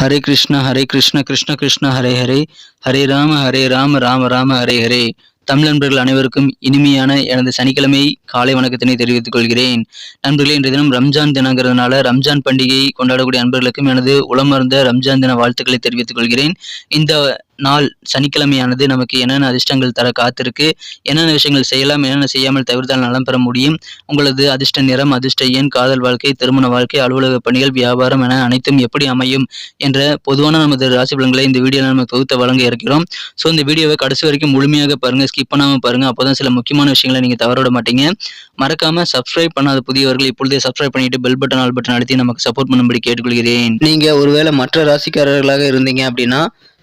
ஹரே கிருஷ்ணா ஹரே கிருஷ்ண கிருஷ்ண கிருஷ்ண ஹரே ஹரே. ஹரே ராம ஹரே ராம ராம ராம ஹரே ஹரே. தமிழ் நண்பர்கள் அனைவருக்கும் இனிமையான எனது சனிக்கிழமை காலை வணக்கத்தினை தெரிவித்துக் கொள்கிறேன். நண்பர்களே இன்றைய தினம் ரம்ஜான் தினங்கிறதுனால ரம்ஜான் பண்டிகையை கொண்டாடக்கூடிய நண்பர்களுக்கும் எனது உளமர்ந்த ரம்ஜான் தின வாழ்த்துக்களை தெரிவித்துக் கொள்கிறேன். இந்த நாள் சனிக்கிழமையானது நமக்கு என்னென்ன அதிர்ஷ்டங்கள் தர காத்திருக்கு என்னென்ன விஷயங்கள் செய்யலாம் என்னென்ன செய்யாமல் தவிர்த்தால் நலம் பெற முடியும். உங்களது அதிர்ஷ்ட நிறம் அதிர்ஷ்ட எண் காதல் வாழ்க்கை திருமண வாழ்க்கை அலுவலக பணிகள் வியாபாரம் என அனைத்தும் எப்படி அமையும் என்ற பொதுவான நமது ராசி பலன்களை இந்த வீடியோவில் நம்ம தொகுத்த வழங்க இருக்கிறோம். ஸோ இந்த வீடியோவை கடைசி வரைக்கும் முழுமையாக பாருங்க ஸ்கிப் பண்ணாமல் பாருங்க. அப்போதான் சில முக்கியமான விஷயங்களை நீங்கள் தவற விட மாட்டீங்க. மறக்காம சப்ஸ்கிரைப் பண்ணாத புதியவர்கள் இப்பொழுதே சப்ஸ்கிரைப் பண்ணிட்டு பெல் பட்டன் ஆல் பட்டன் அழுத்தி நமக்கு சப்போர்ட் பண்ணும்படி கேட்டுக்கொள்கிறேன். நீங்க ஒருவேளை மற்ற ராசிக்காரர்களாக இருந்தீங்க அப்படின்னா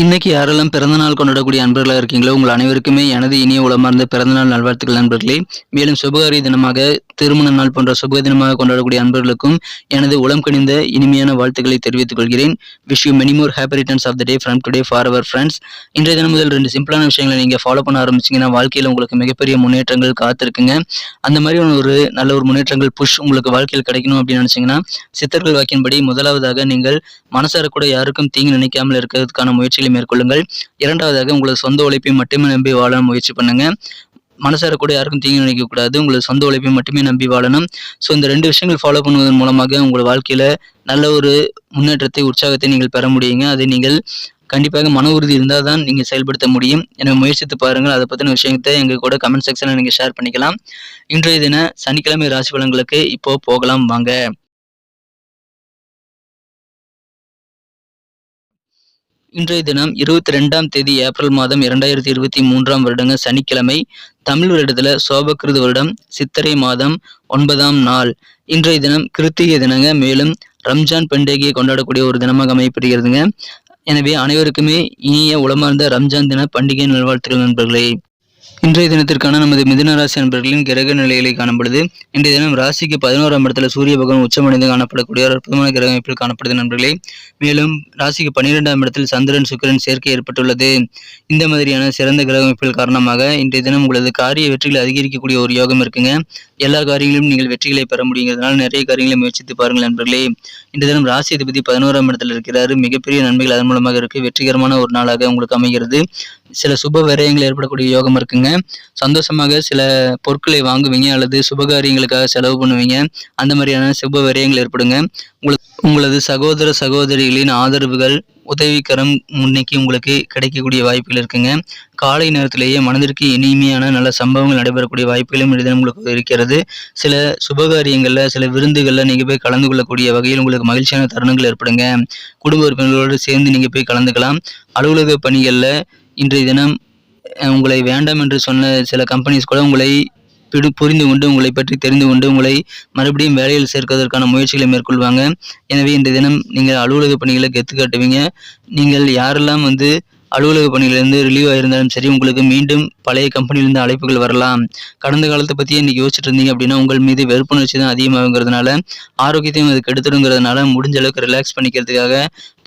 இன்னைக்கு யாரெல்லாம் பிறந்தநாள் கொண்டாடக்கூடிய அன்பர்களாக இருக்கீங்களோ உங்கள் அனைவருக்குமே எனது இனிய உளமார்ந்த பிறந்தநாள் நல்வாழ்த்துக்கள் நண்பர்களே. மேலும் சுபகாரி தினமாக திருமண நாள் போன்ற சுப தினமாக கொண்டாடக்கூடிய அன்பர்களுக்கும் எனது உளம் கணிந்த இனிமையான வாழ்த்துக்களை தெரிவித்துக் கொள்கிறேன். Wish you many more happy returns of the day from today for our friends இன்றைய தினம் முதல் ரெண்டு சிம்பிளான விஷயங்களை நீங்கள் ஃபாலோ பண்ண ஆரம்பிச்சிங்கன்னா வாழ்க்கையில் உங்களுக்கு மிகப்பெரிய முன்னேற்றங்கள் காத்திருக்குங்க. அந்த மாதிரியான ஒரு நல்ல ஒரு முன்னேற்றங்கள் புஷ் உங்களுக்கு வாழ்க்கையில் கிடைக்கணும் அப்படின்னு நினச்சிங்கன்னா சித்தர்கள் வாக்கின்படி முதலாவதாக நீங்கள் மனசார கூட யாருக்கும் தீங்கு நினைக்காமல் இருக்கிறதுக்கான முயற்சி முயற்சிகளை மேற்கொள்ளுங்கள். இரண்டாவதாக உங்களது சொந்த உழைப்பை மட்டுமே நம்பி வாழ முயற்சி பண்ணுங்க. மனசார கூட யாருக்கும் தீங்கு நினைக்கக்கூடாது உங்களது சொந்த உழைப்பை மட்டுமே நம்பி வாழணும். ஸோ இந்த ரெண்டு விஷயங்கள் ஃபாலோ பண்ணுவதன் மூலமாக உங்கள் வாழ்க்கையில் நல்ல ஒரு முன்னேற்றத்தை உற்சாகத்தை நீங்கள் பெற முடியுங்க. அதை நீங்கள் கண்டிப்பாக மன உறுதி இருந்தால் தான் நீங்கள் செயல்படுத்த முடியும். எனவே முயற்சித்து பாருங்கள். அதை பற்றின விஷயத்தை எங்கள் கூட கமெண்ட் செக்ஷனில் நீங்கள் ஷேர் பண்ணிக்கலாம். இன்றைய தின சனிக்கிழமை ராசி பலன்களுக்கு இப்போது போகலாம். வாங்க. இன்றைய தினம் இருபத்தி ரெண்டாம் தேதி ஏப்ரல் மாதம் இரண்டாயிரத்தி இருபத்தி மூன்றாம் வருடங்க சனிக்கிழமை தமிழ் வருடத்துல சோபகிருது வருடம் சித்திரை மாதம் ஒன்பதாம் நாள். இன்றைய தினம் கிருத்திகை தினங்க மேலும் ரம்ஜான் பண்டிகையை கொண்டாடக்கூடிய ஒரு தினமாக அமையப்படுகிறதுங்க. எனவே அனைவருக்குமே இனிய உளமார்ந்த ரம்ஜான் தின பண்டிகை நல்வாழ்த்துக்கள் நண்பர்களே. இன்றைய தினத்திற்கான நமது மிதுன ராசி நண்பர்களின் கிரக நிலைகளை காணப்படுது. இன்றைய தினம் ராசிக்கு பதினோராம் இடத்துல சூரிய பகவான் உச்சமடைந்து காணப்படக்கூடிய ஒரு அற்புதமான கிரக அமைப்பில் காணப்படுது நண்பர்களே. மேலும் ராசிக்கு பன்னிரெண்டாம் இடத்தில் சந்திரன் சுக்கிரன் சேர்க்கை ஏற்பட்டுள்ளது. இந்த மாதிரியான சிறந்த கிரக அமைப்பில் காரணமாக இன்றைய தினம் உங்களது காரிய வெற்றிகளை அதிகரிக்கக்கூடிய ஒரு யோகம் இருக்குங்க. எல்லா காரியங்களிலும் நீங்கள் வெற்றிகளை பெற முடியுங்கிறதுனால நிறைய காரியங்களை முயற்சித்து பாருங்கள் நண்பர்களே. இன்றைய தினம் ராசி அதிபதி பதினோராம் இடத்துல இருக்கிறாரு. மிகப்பெரிய நன்மைகள் அதன் மூலமாக இருக்கு. வெற்றிகரமான ஒரு நாளாக உங்களுக்கு அமைகிறது. சில சுப விரயங்கள் ஏற்படக்கூடிய யோகம் இருக்குங்க. சந்தோஷமாக சில பொருட்களை வாங்குவீங்க அல்லது சுபகாரியங்களுக்காக செலவு பண்ணுவீங்க. அந்த மாதிரியான சுப விரயங்கள் ஏற்படுங்க. உங்களுக்கு உங்களது சகோதர சகோதரிகளின் ஆதரவுகள் உதவிக்கரம் முன்னைக்கு உங்களுக்கு கிடைக்கக்கூடிய வாய்ப்புகள் இருக்குங்க. காலை நேரத்திலேயே மனதிற்கு இனிமையான நல்ல சம்பவங்கள் நடைபெறக்கூடிய வாய்ப்புகளும் இதில் உங்களுக்கு இருக்கிறது. சில சுபகாரியங்களில் சில விருந்துகளில் நீங்கள் போய் கலந்து கொள்ளக்கூடிய வகையில் உங்களுக்கு மகிழ்ச்சியான தருணங்கள் ஏற்படுங்க. குடும்ப உறுப்பினர்களோடு சேர்ந்து நீங்கள் போய் கலந்துக்கலாம். அலுவலக பணிகளில் இன்றைய தினம் உங்களை வேண்டாம் என்று சொன்ன சில கம்பெனிஸ் கூட உங்களை பிடி புரிந்து கொண்டு உங்களை பற்றி தெரிந்து கொண்டு உங்களை மறுபடியும் வேலையில் சேர்ப்பதற்கான முயற்சிகளை மேற்கொள்வாங்க. எனவே இன்றைய தினம் நீங்கள் அலுவலக பணிகளை கெத்து காட்டுவீங்க. நீங்கள் யாரெல்லாம் வந்து அலுவலக பணியிலிருந்து ரிலீவ் ஆயிருந்தாலும் சரி உங்களுக்கு மீண்டும் பழைய கம்பெனியிலிருந்து அழைப்புகள் வரலாம். கடந்த காலத்தை பற்றி இன்றைக்கி யோசிச்சுட்டு இருந்தீங்க அப்படின்னா உங்கள் மீது வெறுப்புணர்ச்சி தான் அதிகமாகுங்கிறதுனால ஆரோக்கியத்தையும் அது கெடுத்துடுங்கிறதுனால முடிஞ்ச அளவுக்கு ரிலாக்ஸ் பண்ணிக்கிறதுக்காக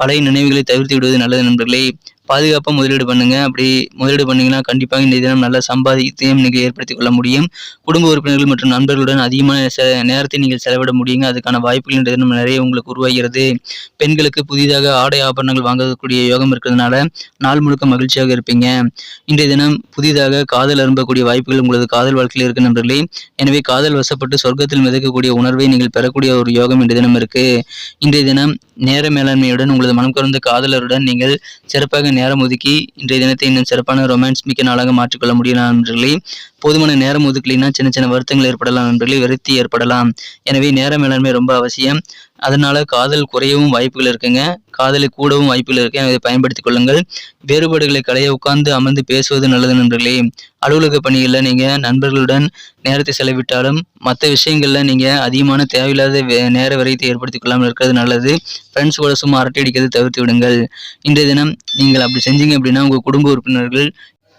பழைய நினைவுகளை தவிர்த்து விடுவது நல்லது நண்பர்களே. பாதுகாப்பாக முதலீடு பண்ணுங்க. அப்படி முதலீடு பண்ணீங்கன்னா கண்டிப்பாக இந்த தினம் நல்ல சம்பாதித்தையும் நீங்கள் ஏற்படுத்திக் கொள்ள முடியும். குடும்ப உறுப்பினர்கள் மற்றும் நண்பர்களுடன் அதிகமான செ- நேரத்தை நீங்கள் செலவிட முடியுங்க. அதுக்கான வாய்ப்புகள் இந்த தினம் நிறைய உங்களுக்கு உருவாகிறது. பெண்களுக்கு புதிதாக ஆடை ஆபரணங்கள் வாங்கக்கூடிய யோகம் இருக்கிறதுனால நாள் முழுக்க மகிழ்ச்சியாக இருப்பீங்க. இன்றைய தினம் புதிதாக காதல் அரும்பக்கூடிய வாய்ப்புகள் உங்களது காதல் வாழ்க்கையில் இருக்கு நண்பர்களே. எனவே காதல் வசப்பட்டு சொர்க்கத்தில் மிதக்கக்கூடிய உணர்வை நீங்கள் பெறக்கூடிய ஒரு யோகம் இன்றைய தினம் இருக்கு. இன்றைய தினம் நேர மேலாண்மையுடன் உங்களது மனம் கலந்த காதலருடன் நீங்கள் சிறப்பாக நேரம் ஒதுக்கி இன்றைய தினத்தை இன்னும் சிறப்பான ரொமான்ஸ் மிக்க நாளாக மாற்றிக்கொள்ள முடியல நண்பர்களே? போதுமான நேரம் ஒதுக்கலைன்னா சின்ன சின்ன வருத்தங்கள் ஏற்படலாம் நண்பர்களே விரக்தி ஏற்படலாம். எனவே நேர மேலாண்மை ரொம்ப அவசியம். அதனால காதல் குறையவும் வாய்ப்புகள் இருக்குங்க. காதலை கூடவும் வாய்ப்புகள் இருக்கு. அதை பயன்படுத்திக் கொள்ளுங்கள். வேறுபாடுகளை களைய உட்கார்ந்து அமர்ந்து பேசுவது நல்லது நண்பர்களே. அலுவலக பணிகளில் நீங்கள் நண்பர்களுடன் நேரத்தை செலவிட்டாலும் மற்ற விஷயங்களில் நீங்கள் அதிகமான தேவையில்லாத வே- நேர விரயத்தை ஏற்படுத்திக் கொள்ளாமல் இருக்கிறது நல்லது. ஃப்ரெண்ட்ஸ் கூட சும்மா அரட்டை அடிக்கிறது தவிர்த்து விடுங்கள். இன்றைய தினம் நீங்கள் அப்படி செஞ்சீங்க அப்படின்னா உங்கள் குடும்ப உறுப்பினர்கள்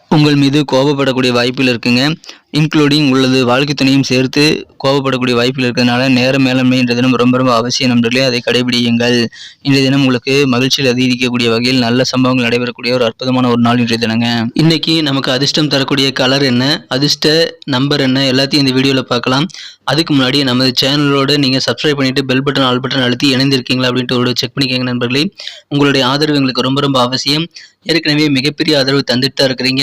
உங்கள் மீது கோபப்படக்கூடிய வாய்ப்புகள் இருக்குங்க. இன்க்ளூடிங் உள்ளது வாழ்க்கை துணையும் சேர்த்து கோபப்படக்கூடிய வாய்ப்பில் இருக்கிறதுனால நேர மேலாண்மை இன்றைய தினம் ரொம்ப ரொம்ப அவசியம் நண்பர்களே. அதை கடைபிடியுங்கள். இன்றைய தினம் உங்களுக்கு மகிழ்ச்சியில் அதிகரிக்கக்கூடிய வகையில் நல்ல சம்பவங்கள் நடைபெறக்கூடிய ஒரு அற்புதமான ஒரு நாள் இன்றைய தினங்க. இன்னைக்கு நமக்கு அதிர்ஷ்டம் தரக்கூடிய கலர் என்ன அதிர்ஷ்ட நம்பர் என்ன எல்லாத்தையும் இந்த வீடியோவில் பார்க்கலாம். அதுக்கு முன்னாடி நமது சேனலோடு நீங்கள் சப்ஸ்கிரைப் பண்ணிவிட்டு பெல் பட்டன் ஆல் பட்டன் அழுத்தி இணைந்திருக்கீங்களா அப்படின்ட்டு ஒரு செக் பண்ணிக்கோங்க நண்பர்களே. உங்களுடைய ஆதரவு எங்களுக்கு ரொம்ப ரொம்ப அவசியம். ஏற்கனவே மிகப்பெரிய ஆதரவு தந்துட்டு தான் இருக்கிறீங்க.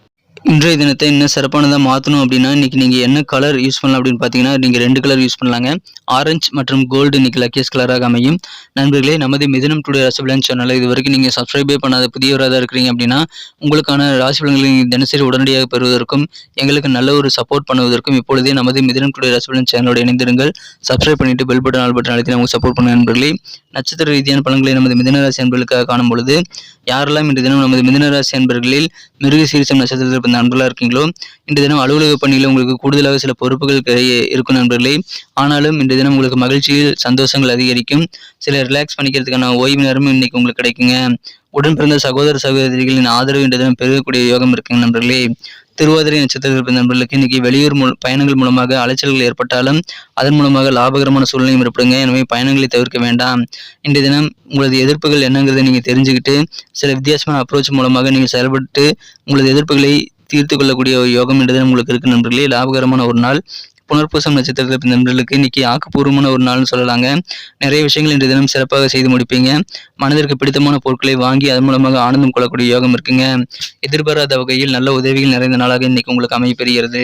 இன்றைய தினத்தை இன்னும் சிறப்பானதாக மாற்றணும் அப்படின்னா இன்னைக்கு நீங்கள் என்ன கலர் யூஸ் பண்ணலாம் அப்படின்னு பார்த்தீங்கன்னா நீங்கள் ரெண்டு கலர் யூஸ் பண்ணலாங்க. ஆரஞ்சு மற்றும் கோல்டு இன்னைக்கு லக்கியஸ் கலராக அமையும். நண்பர்களே நமது மிதனம் டுடே ராசிபலன் சேனலில் இது வரைக்கும் நீங்கள் சப்ஸ்கிரைபே பண்ணாத புதியவராக தான் இருக்கிறீங்க அப்படின்னா உங்களுக்கான ராசிபலன்களை நீங்கள் தினசரி உடனடியாக பெறுவதற்கும் எங்களுக்கு நல்ல ஒரு சப்போர்ட் பண்ணுவதற்கும் இப்பொழுதே நமது மிதனம் டுடே ராசிபலன் சேனலோடு சேனலோட இணைந்திருங்கள். சப்ஸ்கிரைப் பண்ணிவிட்டு பெல் பட்டன் ஆல் பட்டன் அழைத்து நமக்கு சப்போர்ட் பண்ண நண்பர்களே. நட்சத்திர ரீதியான பலன்களை நமது மிதனராசி அன்பர்களுக்காக காணும் பொழுது யாரெல்லாம் இன்று தினம் நமது மிதன ராசி அன்பர்களில் மிருக நட்சத்திரத்தில் நட்சத்திரத்தில் இந்த நண்பர்களாக இருக்கீங்களோ இன்று தினம் அலுவலக பணியில் உங்களுக்கு கூடுதலாக சில பொறுப்புகள் இருக்கும் நண்பர்களே. ஆனாலும் இன்று தினம் உங்களுக்கு மகிழ்ச்சியில் சந்தோஷங்கள் அதிகரிக்கும். சில ரிலாக்ஸ் பண்ணிக்கிறதுக்கான ஓய்வு நேரமும் இன்னைக்கு உங்களுக்கு கிடைக்குங்க. உடன் பிறந்த சகோதர சகோதரிகளின் ஆதரவு இன்று தினம் பெருகக்கூடிய யோகம் இருக்குங்க நண்பர்களே. திருவாதிரை நட்சத்திரத்தில் பிறந்த நண்பர்களுக்கு இன்னைக்கு வெளியூர் மூல பயணங்கள் மூலமாக அலைச்சல்கள் ஏற்பட்டாலும் அதன் மூலமாக லாபகரமான சூழ்நிலையும் ஏற்படுங்க. எனவே பயணங்களை தவிர்க்க வேண்டாம். இன்றைய தினம் உங்களது எதிர்ப்புகள் என்னங்கிறதை நீங்கள் தெரிஞ்சுக்கிட்டு சில வித்தியாசமான அப்ரோச் மூலமாக நீங்கள் செயல்பட்டு உங்களது எதிர்ப்புகளை தீர்த்து கொள்ளக்கூடிய ஒரு யோகம் என்றது உங்களுக்கு இருக்கு நண்பர்களே. லாபகரமான ஒரு நாள். புனர்பூசம் நட்சத்திரத்தில் பிறந்த நண்பர்களுக்கு இன்னைக்கு ஆக்கப்பூர்வமான ஒரு நாள்னு சொல்லலாங்க. நிறைய விஷயங்கள் இன்றைய தினம் சிறப்பாக செய்து முடிப்பீங்க. மனதிற்கு பிடித்தமான பொருட்களை வாங்கி அதன் மூலமாக ஆனந்தம் கொள்ளக்கூடிய யோகம் இருக்குங்க. எதிர்பாராத வகையில் நல்ல உதவிகள் நிறைந்த நாளாக இன்னைக்கு உங்களுக்கு அமையப்பெறுகிறது